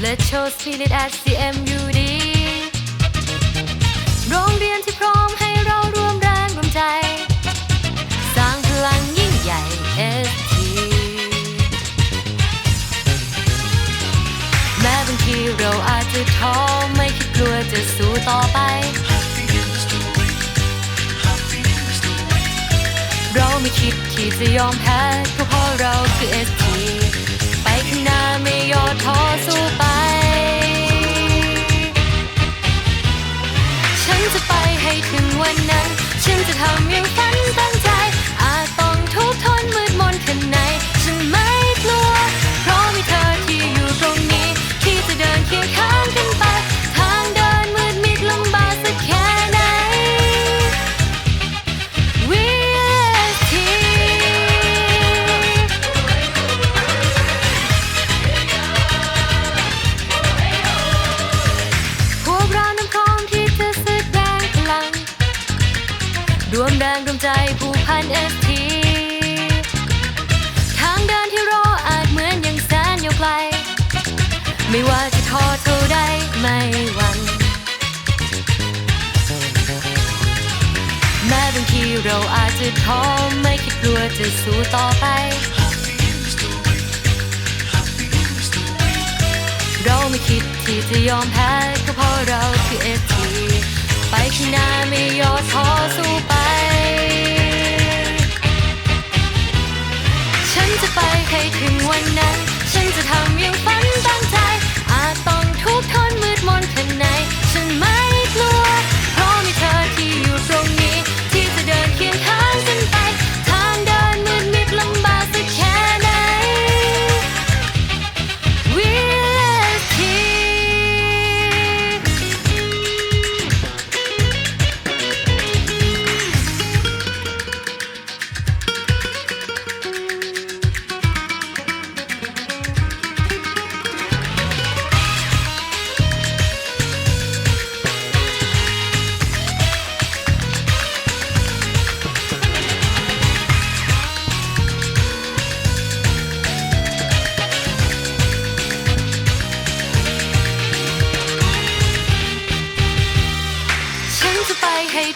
Spirit at CMUD โรงเรียนที่พร้อมให้เราร่วมแรงร่วมใจ สร้างพลังยิ่งใหญ่ ST แม้บางทีเราอาจจะท้อไม่คิดกลัวจะสู้ต่อไปเราไม่คิดที่จะยอมแพ้ก็เพราะเราคือ ST หน้าไม่ย่อท้อสู้ไป วมแรงรวมใจผูกพันเอสทีทางเดินที่รออาจเหมือนยังแสนยาวไกล ไม่ว่าจะท้อเท่าใดไม่หวั่นแม้บางทีเราอาจจะท้อไม่คิดกลัวจะสู้ต่อไป เราไม่คิดที่จะยอมแพ้ก็เพราะเราคือเอทีไปข้างหน้าไม่ยอท้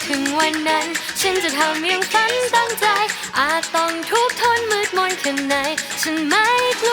ถึงวันนั้น ฉันจะทำอย่างฝันตั้งใจ อาจต้องทุกข์ทนมืดมนข้างในฉันไม่กลัว